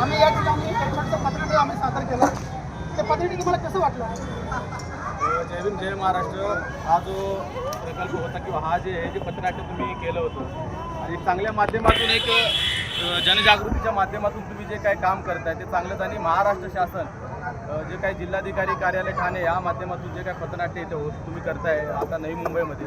आम्ही या ठिकाणी आम्ही सादर केलं. ते पत्रक तुम्हाला कसं वाटलं? जय भीम जय महाराष्ट्र. हा जो प्रकल्प होता किंवा हा जे हे जे पथनाट्य तुम्ही केलं होतं आणि चांगल्या माध्यमातून एक जनजागृतीच्या माध्यमातून तुम्ही जे काही काम करताय ते चांगलंच. आणि महाराष्ट्र शासन जे काही जिल्हाधिकारी कार्यालय ठाणे या माध्यमातून जे काही पथनाट्य इथे होत तुम्ही करताय आता नवी मुंबईमध्ये.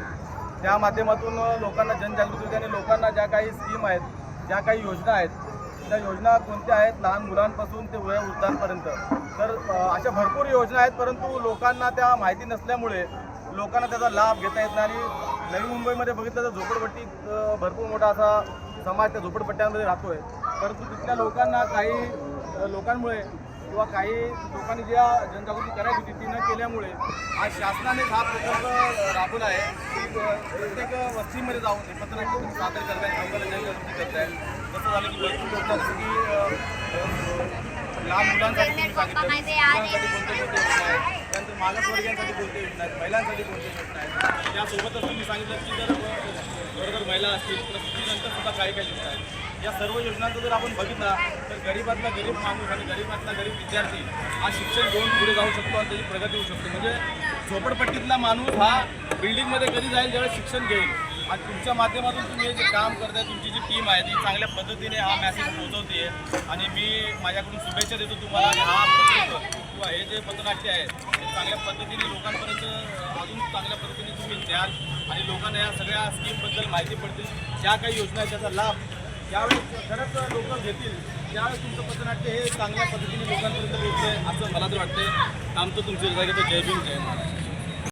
त्या माध्यमातून लोकांना जनजागृती होते आणि लोकांना ज्या काही स्कीम आहेत ज्या काही योजना आहेत त्या योजना कोणत्या आहेत लहान मुलांपासून ते वयोवृद्धांपर्यंत तर अशा भरपूर योजना आहेत परंतु लोकांना त्या माहिती नसल्यामुळे लोकांना त्याचा लाभ घेता येत नाही. आणि नवी मुंबईमध्ये बघितलं तर झोपडपट्टीत भरपूर मोठा असा समाज त्या झोपडपट्ट्यांमध्ये राहतो आहे परंतु तिथल्या लोकांना काही लोकांमुळे किंवा काही लोकांनी ज्या जनजागृती करायची होती ती न केल्यामुळे आज शासनाने हा प्रकल्प राबवला आहे. प्रत्येक वस्तीमध्ये जाऊन हे तुम्ही सादर करताय लोकांना जनजागृती करताय जसं झालं की भरपूर लोक जसं की लहान मुलांसाठी सांगितलं मुलांसाठी कोणते कोणते योजना आहेत? त्यानंतर मागासवर्गीयांसाठी कोणते योजना आहेत? महिलांसाठी कोणते योजना आहेत? त्यासोबतच तुम्ही सांगितलं की जर बरोबर महिला असतील प्रसूतीनंतर सुद्धा काही काही योजना आहेत. या सर्व योजनांचा जर आपण बघितला तर गरीबातला गरीब माणूस आणि गरीबातला गरीब विद्यार्थी हा शिक्षण घेऊन पुढे जाऊ शकतो आणि त्याची प्रगती होऊ शकते. म्हणजे झोपडपट्टीतला माणूस हा बिल्डिंगमध्ये कधी जाईल ज्यावेळेस शिक्षण घेईल. आणि तुमच्या माध्यमातून तुम्ही जे काम करताय तुमची जी टीम आहे ती चांगल्या पद्धतीने हा मॅसेज पोहोचवते आणि मी माझ्याकडून शुभेच्छा देतो तुम्हाला आणि हा प्रकल्प किंवा हे जे पथनाट्य आहे ते चांगल्या पद्धतीने लोकांपर्यंत अजून चांगल्या पद्धतीने तुम्ही द्याल आणि लोकांना या सगळ्या स्कीमबद्दल माहिती पडतील. ज्या काही योजना आहेत त्याचा लाभ ज्यावेळेस खरंच लोक घेतील त्यावेळेस तुमचं पथनाट्य हे चांगल्या पद्धतीने लोकांपर्यंत आहे असं मला तर वाटतं आमचं तुमच्या जागेचं जय भीम जय महाराज